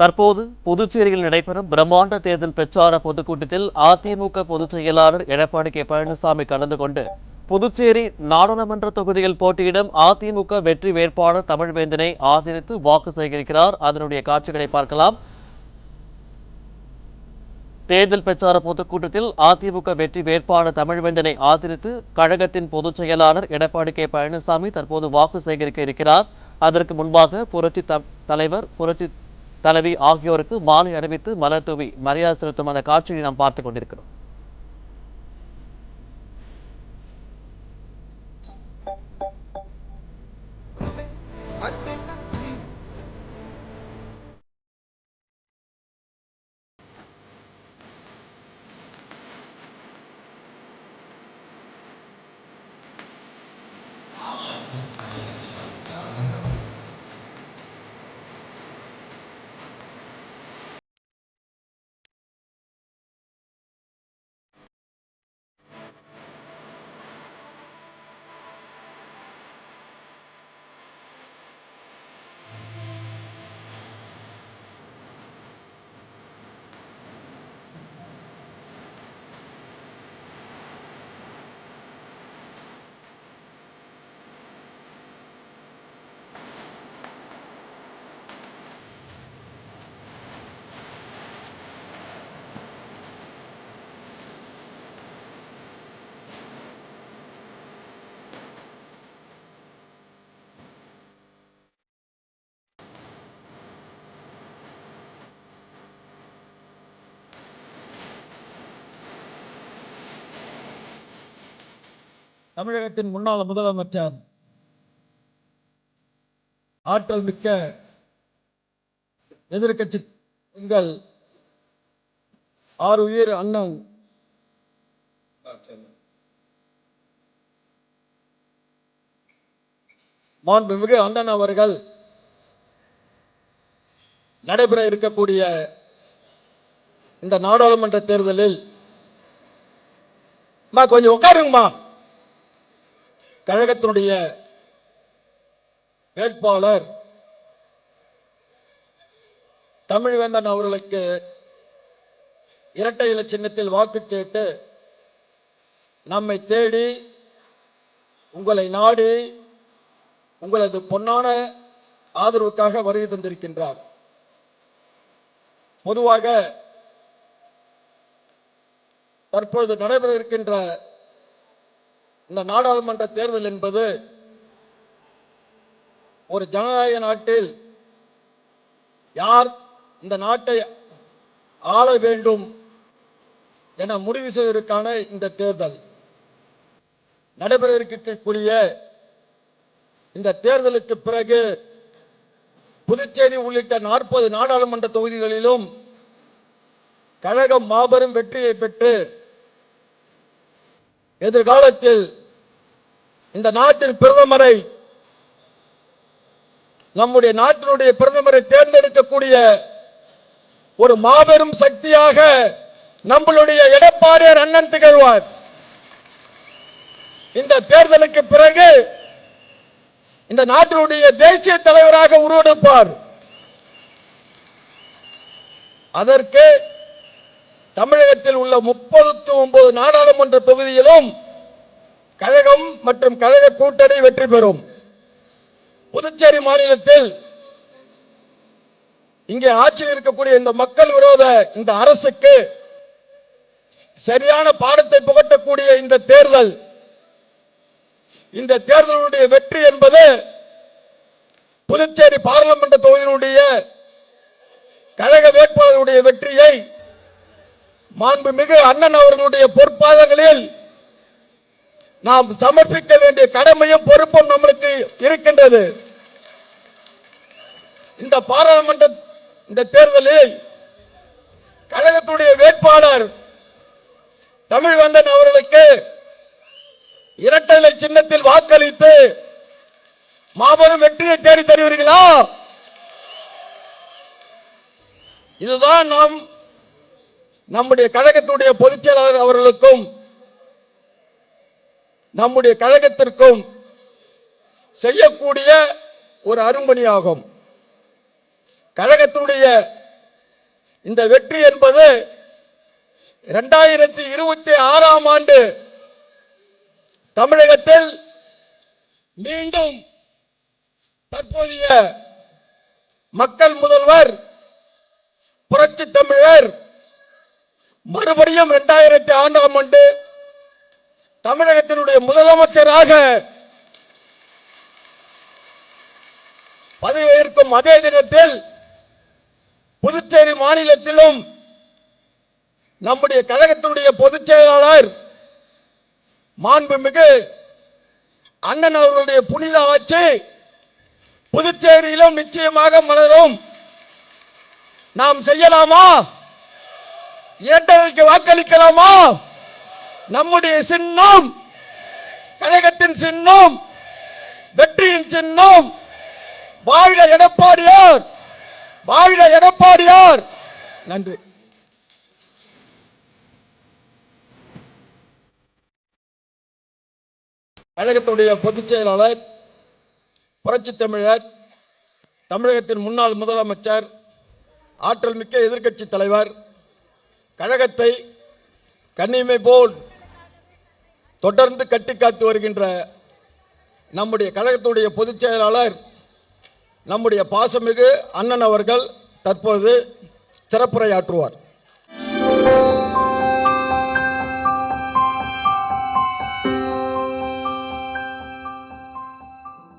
தற்போது புதுச்சேரியில் நடைபெறும் பிரம்மாண்ட தேர்தல் பிரச்சார பொதுக்கூட்டத்தில் அதிமுக பொதுச் செயலாளர் எடப்பாடி கே பழனிசாமி கலந்து கொண்டு புதுச்சேரி நாடாளுமன்ற தொகுதியில் போட்டியிடும் அதிமுக வெற்றி வேட்பாளர் தமிழ்வேந்தனை ஆதரித்து வாக்கு சேகரிக்கிறார். அதனுடைய காட்சிகளை பார்க்கலாம். தேர்தல் பிரச்சார பொதுக்கூட்டத்தில் அதிமுக வெற்றி வேட்பாளர் தமிழ்வேந்தனை ஆதரித்து கழகத்தின் பொதுச் செயலாளர் எடப்பாடி கே பழனிசாமி தற்போது வாக்கு சேகரிக்க இருக்கிறார். அதற்கு முன்பாக புரட்சி த- தலைவர் புரட்சி தலைவி ஆகியோருக்கு மாலை அணிவித்து மலர் தூவி மரியாதை செலுத்தும் அந்த காட்சியை நாம் பார்த்து கொண்டிருக்கிறோம். தமிழகத்தின் முன்னாள் முதலமைச்சர். ஆற்றல் மிக்க எதிர்க்கட்சி எங்கள் ஆறு உயிர் அண்ணன். மாண்புமிகு அண்ணன் அவர்கள் நடைபெற இருக்கக்கூடிய இந்த நாடாளுமன்ற தேர்தலில் அம்மா கொஞ்சம் உட்காருங்கம்மா. கழகத்தினுடைய வேட்பாளர் தமிழ்வேந்தன் அவர்களுக்கு இரட்டை இலை சின்னத்தில் வாக்கு கேட்டு நம்மை தேடி உங்களை நாடி உங்களது பொன்னான ஆதரவுக்காக வருகை தந்திருக்கின்றார். பொதுவாக தற்பொழுது நடைபெற இருக்கின்ற இந்த நாடாளுமன்ற தேர்தல் என்பது ஒரு ஜனநாயக நாட்டில் யார் இந்த நாட்டை ஆள வேண்டும் என முடிவு செய்வதற்கான இந்த தேர்தல். நடைபெற இருக்கக்கூடிய இந்த தேர்தலுக்கு பிறகு புதுச்சேரி உள்ளிட்ட நாற்பது நாடாளுமன்ற தொகுதிகளிலும் கழகம் மாபெரும் வெற்றியை பெற்று எதிர்காலத்தில் இந்த நாட்டின் பிரதமரை நம்முடைய நாட்டினுடைய பிரதமரை தேர்ந்தெடுக்கக்கூடிய ஒரு மாபெரும் சக்தியாக நம்மளுடைய எடப்பாடியார் அண்ணன் திகழ்வார். இந்த தேர்தலுக்கு பிறகு இந்த நாட்டினுடைய தேசிய தலைவராக உருவெடுப்பார். அதற்கு தமிழகத்தில் உள்ள முப்பத்தி ஒன்பது நாடாளுமன்ற தொகுதியிலும் கழகம் மற்றும் கழக கூட்டணி வெற்றி பெறும். புதுச்சேரி மாநிலத்தில் இங்கே ஆட்சியில் இருக்கக்கூடிய இந்த மக்கள் விரோத இந்த அரசுக்கு சரியான பாடத்தை புகட்டக்கூடிய இந்த தேர்தல் இந்த தேர்தலுடைய வெற்றி என்பது புதுச்சேரி பாராளுமன்ற தொகுதியினுடைய கழக வேட்பாளருடைய வெற்றியை மாண்புமிகு அண்ணன் அவர்களுடைய பொற்பாதங்களில் நாம் சமர்ப்பிக்க வேண்டிய கடமையும் பொறுப்பும் நம்மளுக்கு இருக்கின்றது. இந்த பாராளுமன்ற இந்த தேர்தலில் கழகத்துடைய வேட்பாளர் தமிழ்வந்தன் அவர்களுக்கு இரட்டை சின்னத்தில் வாக்களித்து மாபெரும் வெற்றியை தேடி தருவீர்களா? இதுதான் நாம் நம்முடைய கழகத்துடைய பொதுச் செயலாளர் அவர்களுக்கும் நம்முடைய கழகத்திற்கும் செய்யக்கூடிய ஒரு அரும்பணியாகும். கழகத்தினுடைய இந்த வெற்றி என்பது இரண்டாயிரத்தி இருபத்தி ஆறாம் ஆண்டு தமிழகத்தில் மீண்டும் தற்போதைய மக்கள் முதல்வர் புரட்சி தமிழர் மறுபடியும் இரண்டாயிரத்தி ஆண்டாம் ஆண்டு தமிழகத்தினுடைய முதலமைச்சராக பதவியேற்கும் அதே தினத்தில் புதுச்சேரி மாநிலத்திலும் நம்முடைய கழகத்தினுடைய பொதுச் செயலாளர் மாண்புமிகு அண்ணன் அவர்களுடைய புனித ஆட்சி புதுச்சேரியிலும் நிச்சயமாக மலரும். நாம் செய்யலாமா? ஏற்றதற்கு வாக்களிக்கலாமா? நம்முடைய சின்னம் கழகத்தின் சின்னம் வெற்றியின் சின்னம். வாழ்க எடப்பாடியார் வாழ்க எடப்பாடியார். நன்றி. கழகத்துடைய பொதுச் செயலாளர் புரட்சி தமிழர் தமிழகத்தின் முன்னாள் முதலமைச்சர் ஆற்றல் மிக்க எதிர்க்கட்சி தலைவர் கழகத்தை கண்ணிமை போல் தொடர்ந்து கட்டி காத்து வருகின்ற நம்முடைய கழகத்துடைய பொதுச் செயலாளர் நம்முடைய பாசமிகு அண்ணன் அவர்கள் தற்போது சிறப்புரையாற்றுவார்.